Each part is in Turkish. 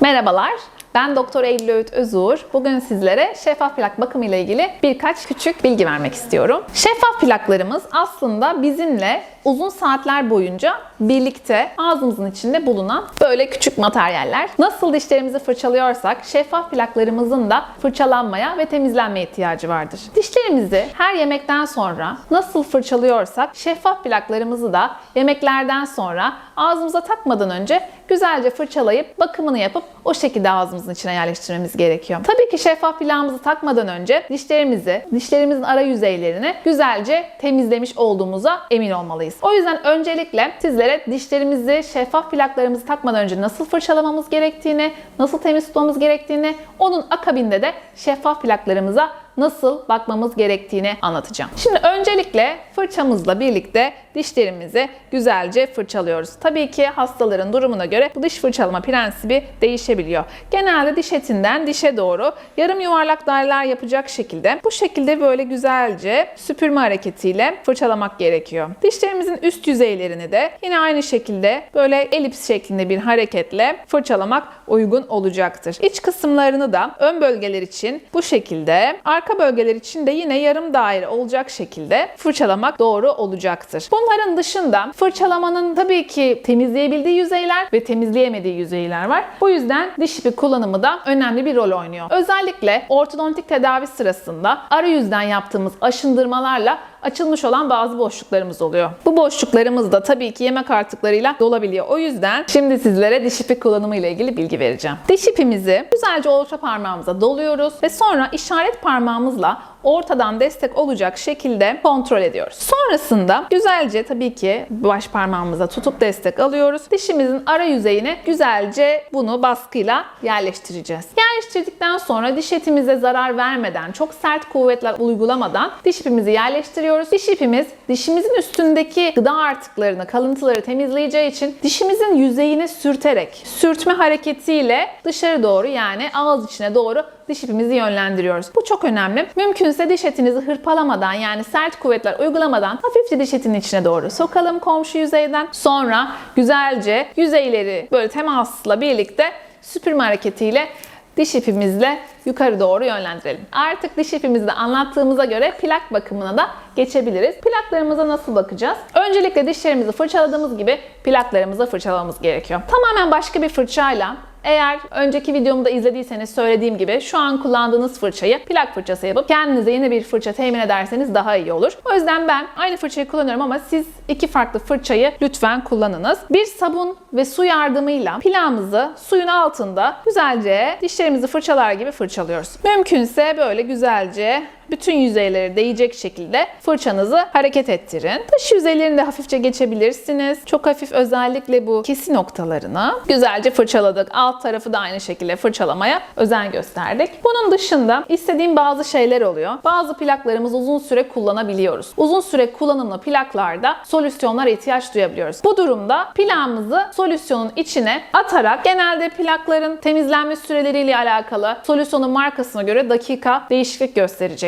Merhabalar, ben Doktor Eylül Öğüt Özur. Bugün sizlere şeffaf plak bakımı ile ilgili birkaç küçük bilgi vermek istiyorum. Şeffaf plaklarımız aslında bizimle uzun saatler boyunca birlikte ağzımızın içinde bulunan böyle küçük materyaller. Nasıl dişlerimizi fırçalıyorsak şeffaf plaklarımızın da fırçalanmaya ve temizlenmeye ihtiyacı vardır. Dişlerimizi her yemekten sonra nasıl fırçalıyorsak şeffaf plaklarımızı da yemeklerden sonra ağzımıza takmadan önce güzelce fırçalayıp bakımını yapıp o şekilde ağzımızın içine yerleştirmemiz gerekiyor. Tabii ki şeffaf plağımızı takmadan önce dişlerimizi, dişlerimizin ara yüzeylerini güzelce temizlemiş olduğumuza emin olmalıyız. O yüzden öncelikle sizlere dişlerimizi, şeffaf plaklarımızı takmadan önce nasıl fırçalamamız gerektiğini, nasıl temiz tutmamız gerektiğini, onun akabinde de şeffaf plaklarımıza nasıl bakmamız gerektiğini anlatacağım. Şimdi öncelikle fırçamızla birlikte dişlerimizi güzelce fırçalıyoruz. Tabii ki hastaların durumuna göre bu diş fırçalama prensibi değişebiliyor. Genelde diş etinden dişe doğru yarım yuvarlak daireler yapacak şekilde bu şekilde böyle güzelce süpürme hareketiyle fırçalamak gerekiyor. Dişlerimizin üst yüzeylerini de yine aynı şekilde böyle elips şeklinde bir hareketle fırçalamak uygun olacaktır. İç kısımlarını da ön bölgeler için bu şekilde, arka bölgeler için de yine yarım daire olacak şekilde fırçalamak doğru olacaktır. Bunların dışında fırçalamanın tabii ki temizleyebildiği yüzeyler ve temizleyemediği yüzeyler var. Bu yüzden diş ipi kullanımı da önemli bir rol oynuyor. Özellikle ortodontik tedavi sırasında arayüzden yaptığımız aşındırmalarla açılmış olan bazı boşluklarımız oluyor. Bu boşluklarımız da tabii ki yemek artıklarıyla dolabiliyor. O yüzden şimdi sizlere diş ipi kullanımı ile ilgili bilgi vereceğim. Diş ipimizi güzelce orta parmağımıza doluyoruz ve sonra işaret parmağımızla ortadan destek olacak şekilde kontrol ediyoruz. Sonrasında güzelce tabii ki baş parmağımıza tutup destek alıyoruz. Dişimizin ara yüzeyine güzelce bunu baskıyla yerleştireceğiz. Yerleştirdikten sonra diş etimize zarar vermeden, çok sert kuvvetler uygulamadan diş ipimizi yerleştiriyoruz. Diş ipimiz dişimizin üstündeki gıda artıklarını, kalıntıları temizleyeceği için dişimizin yüzeyini sürterek, sürtme hareketiyle dışarı doğru yani ağız içine doğru diş ipimizi yönlendiriyoruz. Bu çok önemli. Mümkünse diş etinizi hırpalamadan yani sert kuvvetler uygulamadan hafifçe diş etinin içine doğru sokalım komşu yüzeyden. Sonra güzelce yüzeyleri böyle temasla birlikte süpürme hareketiyle diş ipimizle yukarı doğru yönlendirelim. Artık diş ipimizde anlattığımıza göre plak bakımına da geçebiliriz. Plaklarımıza nasıl bakacağız? Öncelikle dişlerimizi fırçaladığımız gibi plaklarımızı fırçalamamız gerekiyor. Tamamen başka bir fırçayla eğer önceki videomu da izlediyseniz söylediğim gibi şu an kullandığınız fırçayı plak fırçası yapıp kendinize yeni bir fırça temin ederseniz daha iyi olur. O yüzden ben aynı fırçayı kullanıyorum ama siz iki farklı fırçayı lütfen kullanınız. Bir sabun ve su yardımıyla plağımızı suyun altında güzelce dişlerimizi fırçalar gibi fırçalıyoruz. Mümkünse böyle güzelce bütün yüzeyleri değecek şekilde fırçanızı hareket ettirin. Dış yüzeylerini de hafifçe geçebilirsiniz. Çok hafif özellikle bu kesi noktalarını güzelce fırçaladık. Alt tarafı da aynı şekilde fırçalamaya özen gösterdik. Bunun dışında istediğim bazı şeyler oluyor. Bazı plaklarımızı uzun süre kullanabiliyoruz. Uzun süre kullanımlı plaklarda solüsyonlara ihtiyaç duyabiliyoruz. Bu durumda plağımızı solüsyonun içine atarak genelde plakların temizlenme süreleriyle alakalı solüsyonun markasına göre dakika değişiklik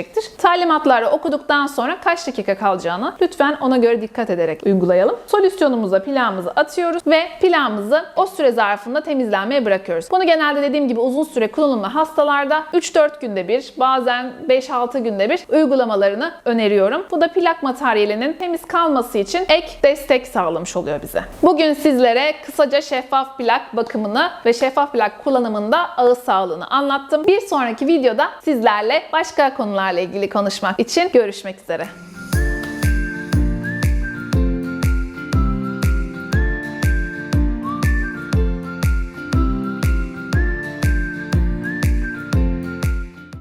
gösterecektir. Talimatları okuduktan sonra kaç dakika kalacağını lütfen ona göre dikkat ederek uygulayalım. Solüsyonumuza plağımızı atıyoruz ve plağımızı o süre zarfında temizlenmeye bırakıyoruz. Bunu genelde dediğim gibi uzun süre kullanımlı hastalarda 3-4 günde bir bazen 5-6 günde bir uygulamalarını öneriyorum. Bu da plak materyalinin temiz kalması için ek destek sağlamış oluyor bize. Bugün sizlere kısaca şeffaf plak bakımını ve şeffaf plak kullanımında ağız sağlığını anlattım. Bir sonraki videoda sizlerle başka konularla ilgili konuşmak için görüşmek üzere.